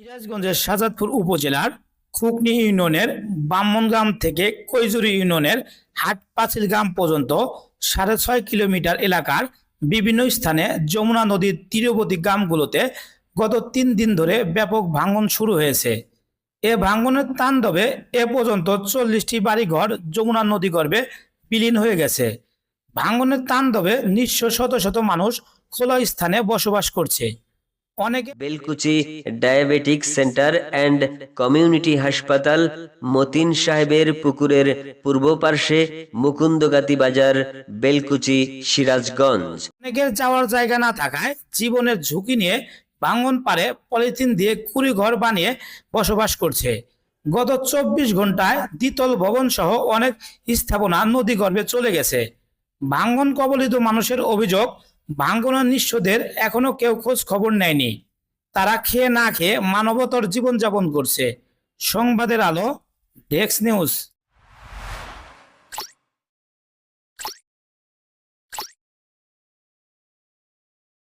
সিরাজগঞ্জের সাজাদপুর উপজেলার খুকনি ইউনিয়নের ব্রাহ্মণগ্রাম থেকে কৈজুরি ইউনিয়নের হাটপাঁচিল গ্রাম পর্যন্ত সাড়ে ছয় কিলোমিটার এলাকার বিভিন্ন স্থানে যমুনা নদীর তীরবর্তী গ্রামগুলোতে গত তিন দিন ধরে ব্যাপক ভাঙন শুরু হয়েছে। এ ভাঙনের তাণ্ডবে এ পর্যন্ত চল্লিশটি বাড়িঘর যমুনা নদী গর্ভে বিলীন হয়ে গেছে। ভাঙনের তাণ্ডবে নিঃস্ব শত শত মানুষ খোলা স্থানে বসবাস করছে। অনেকে Belkuchi diabetic centre and community হাসপাতাল মতিন সাহেবের পুকুরের পূর্ব পার্শ্বে মুকুন্দগাতি বাজার বেলকুচি সিরাজগঞ্জ। অনেকের যাওয়ার জায়গা না থাকায় জীবনের ঝুঁকি নিয়ে ভাঙন পারে পলিথিন দিয়ে কুড়ি ঘর বানিয়ে বসবাস করছে। গত চব্বিশ ঘন্টায় দ্বিতল ভবন সহ অনেক স্থাপনা নদী গর্ভে চলে গেছে। ভাঙ্গন কবলিত মানুষের অভিযোগ ভাঙ্গনের নিঃস্বদের এখনও কেউ খোঁজ খবর নেয়নি। তারা খেয়ে না খেয়ে মানবতর জীবনযাপন করছে। সংবাদের আলো ডেক্স নিউজ